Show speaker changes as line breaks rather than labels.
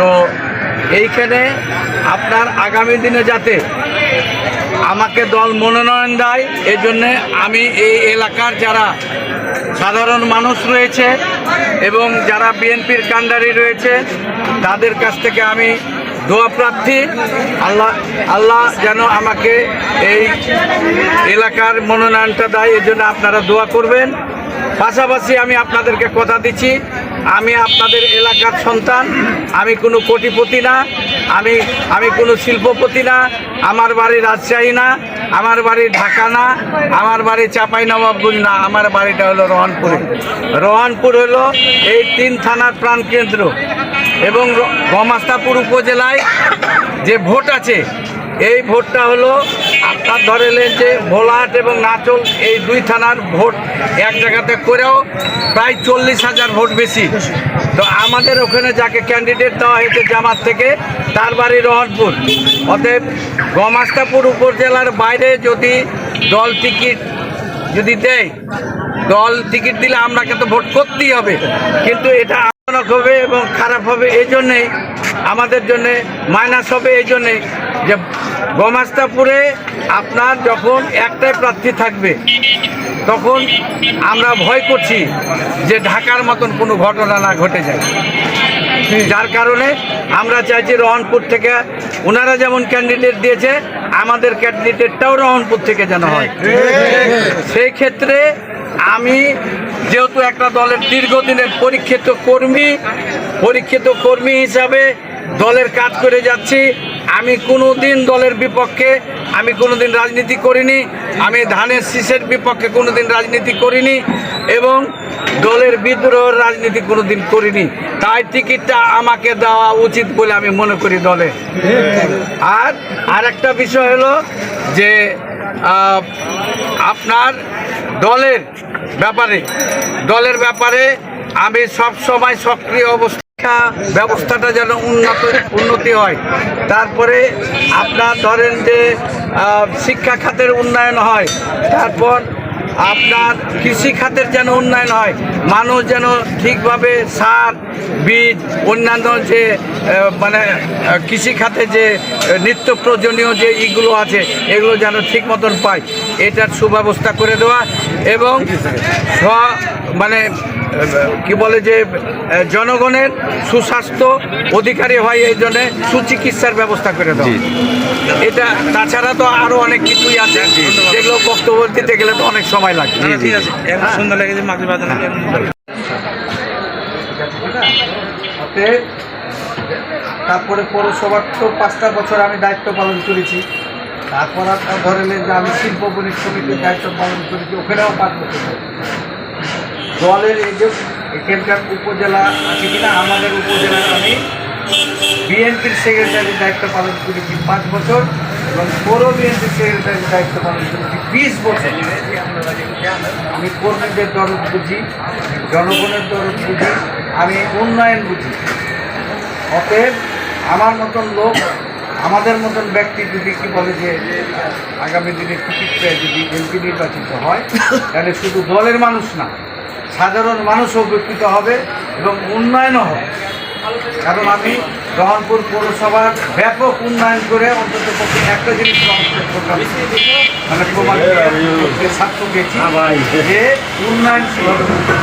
তো এইখানে আপনার আগামী দিনে যাতে আমাকে দল মনোনয়ন দেয় এই জন্যে আমি এই এলাকার যারা সাধারণ মানুষ রয়েছে এবং যারা বিএনপির কাণ্ডারি রয়েছে, তাদের কাছ থেকে আমি দোয়া প্রার্থী। আল্লাহ আল্লাহ যেন আমাকে এই এলাকার মনোনয়নটা দেয় এই জন্য আপনারা দোয়া করবেন। পাশাপাশি আমি আপনাদেরকে কথা দিচ্ছি, আমি আপনাদের এলাকার সন্তান, আমি কোনো কোটিপতি না, আমি আমি কোনো শিল্পপতি না, আমার বাড়ি রাজশাহী না, আমার বাড়ি ঢাকা না, আমার বাড়ি চাপাই নবাবগঞ্জ না, আমার বাড়িটা হলো রোহানপুরে। রোহানপুর হলো এই তিন থানার প্রাণকেন্দ্র এবং গমাস্তাপুর উপজেলায় যে ভোট আছে এই ভোটটা হলো আপনার ধরেলেন যে ভোলাহাট এবং নাচল, এই দুই থানার ভোট এক জায়গাতে করেও প্রায় চল্লিশ হাজার ভোট বেশি। তো আমাদের ওখানে যাকে ক্যান্ডিডেট দেওয়া হয়েছে জামাত থেকে, তার বাড়ি রহনপুর অতএব গমাস্তাপুর উপজেলার বাইরে যদি দল টিকিট যদি দেয়, দল টিকিট দিলে আমরা কিন্তু ভোট করতেই হবে। কিন্তু এটা আলোচনা হবে এবং খারাপ হবে এই জন্যেই, আমাদের জন্যে, মাইনাস হবে এই জন্যে যে গমাস্তাপুরে আপনার যখন একটাই প্রার্থী থাকবে, তখন আমরা ভয় করছি যে ঢাকার মতন কোনো ঘটনা না ঘটে যায়। যার কারণে আমরা চাইছি রহনপুর থেকে ওনারা যেমন ক্যান্ডিডেট দিয়েছে, আমাদের ক্যান্ডিডেটটাও রহনপুর থেকে যেন হয়। সেই ক্ষেত্রে আমি যেহেতু একটা দলের দীর্ঘদিনের পরীক্ষিত কর্মী পরীক্ষিত কর্মী হিসাবে দলের কাজ করে যাচ্ছি। আমি কোনো দিন দলের বিপক্ষে, আমি কোনো দিন রাজনীতি করিনি। আমি ধানের শীষের বিপক্ষে কোনো দিন রাজনীতি করিনি এবং দলের বিদ্রোহের রাজনীতি কোনো দিন করিনি। তাই টিকিটটা আমাকে দেওয়া উচিত বলে আমি মনে করি দলে। আর আর একটা বিষয় হলো যে আপনার দলের ব্যাপারে দলের ব্যাপারে আমি সব সময় সক্রিয় অবস্থা ব্যবস্থাটা যেন উন্নত, উন্নতি হয়। তারপরে আপনার ধরেন যে শিক্ষা খাতের উন্নয়ন হয়, তারপর আপনার কৃষি খাতের যেন উন্নয়ন হয়, মানুষ যেন ঠিকভাবে সার, বীজ, অন্যান্য যে মানে কৃষি খাতে যে নিত্য প্রয়োজনীয় যে ইগুলো আছে এগুলো যেন ঠিক মতন পায় এটার সুব্যবস্থা করে দেওয়া এবং স্ব মানে কি বলে যে জনগণের সুস্বাস্থ্য অধিকারী হয় এই জন্যে সুচিকিৎসার ব্যবস্থা করে দেওয়া। এটা তাছাড়া তো আরও অনেক কিছুই আছে যেগুলো বক্তব্য দিতে গেলে তো অনেক সময় লাগে।
ঠিক আছে এখন সুন্দর লেগেছে মাগরি বাজানো
অতএব তারপরে পৌরসভার তো পাঁচটা বছর আমি দায়িত্ব পালন করেছি। তারপর আপনার ধরেন যে আমি শিল্প বণিক সমিতির দায়িত্ব পালন করেছি, ওখানেও পাঁচ বছর। দলের এই যে এখানকার উপজেলা আছে কিনা, আমাদের উপজেলার আমি বিএনপির সেক্রেটারির দায়িত্ব পালন করেছি পাঁচ বছর এবং পৌর বিএনপির সেক্রেটারির দায়িত্ব পালন করেছি বিশ বছর। আমি কর্মীদের দরদ বুঝি, জনগণের দরদ বুঝি, আমি উন্নয়ন বুঝি। অতএব আমার মতন লোক আমাদের মতন ব্যক্তি যদি কি বলে যে আগামী দিনে টিকিট পেয়ে যদি এমপি নির্বাচিত হয় তাহলে শুধু দলের মানুষ না সাধারণ মানুষও উপকৃত হবে এবং উন্নয়নও হবে কারণ আমি রহনপুর পৌরসভার ব্যাপক উন্নয়ন করে অন্তত পক্ষে একটা জিনিস মানে প্রমাণ সাক্ষ্য পেয়েছি যে উন্নয়ন সেভাবে হচ্ছে।